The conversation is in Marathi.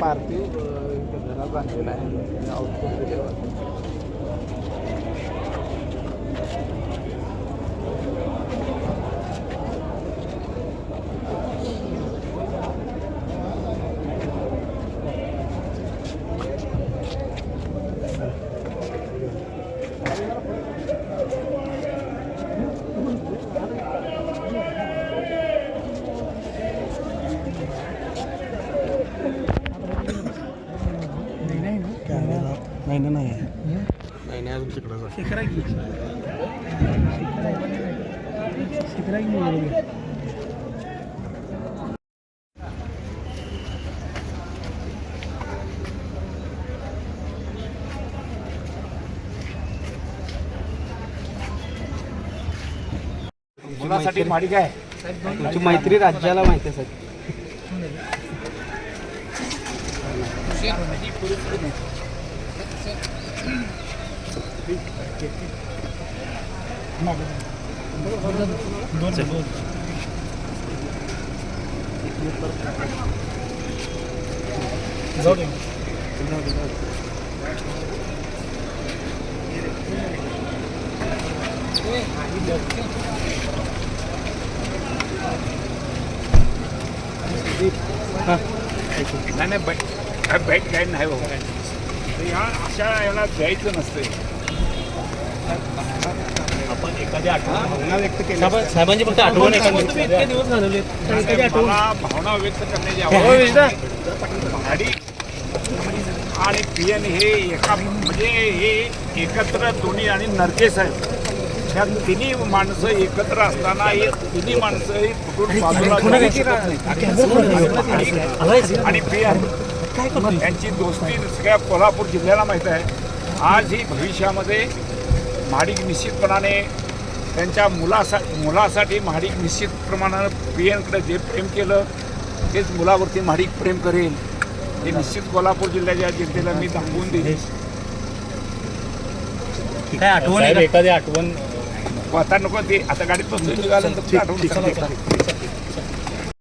पार्थिव अ, इथं घरात आणलेला आहे. दिल्यावर नाही ना नाही नाही नाही अजून तिकडं मुलासाठी माडी काय? तुमची मैत्री राज्याला माहिती आहे साहेब नाही नाही बैठ काय बैठ काय नाही हो ह्या अशा याला द्यायचं नसतं आपण एखाद्या भावना व्यक्त केल्या साहेबांची फक्त आठवण इतके दिवस घालवले मला भावना व्यक्त करण्याची आवड भाडी आणि पियन हे एका म्हणजे हे एकत्र दोन्ही आणि नरकेस आहेत ह्या तिन्ही माणसं एकत्र असताना हे तिन्ही माणसं ही कुठून बाजूला जाऊ शकत नाहीत. आणि- आणि पियन यांची दोस्ती सगळ्या कोल्हापूर जिल्ह्याला माहीत आहे. आज ही भविष्यामध्ये महाडिक निश्चितपणाने त्यांच्या मुलासा मुलासाठी महाडिक निश्चित प्रमाणानं पियनकडे जे प्रेम केलं तेच मुलावरती महाडिक प्रेम करेल. हे निश्चित कोल्हापूर जिल्ह्याच्या जनतेला मी दाखवून देईन. काय आठवण आहे का? आता नको ते आता गाडीत बसून निघाल्यानंतर आठवण.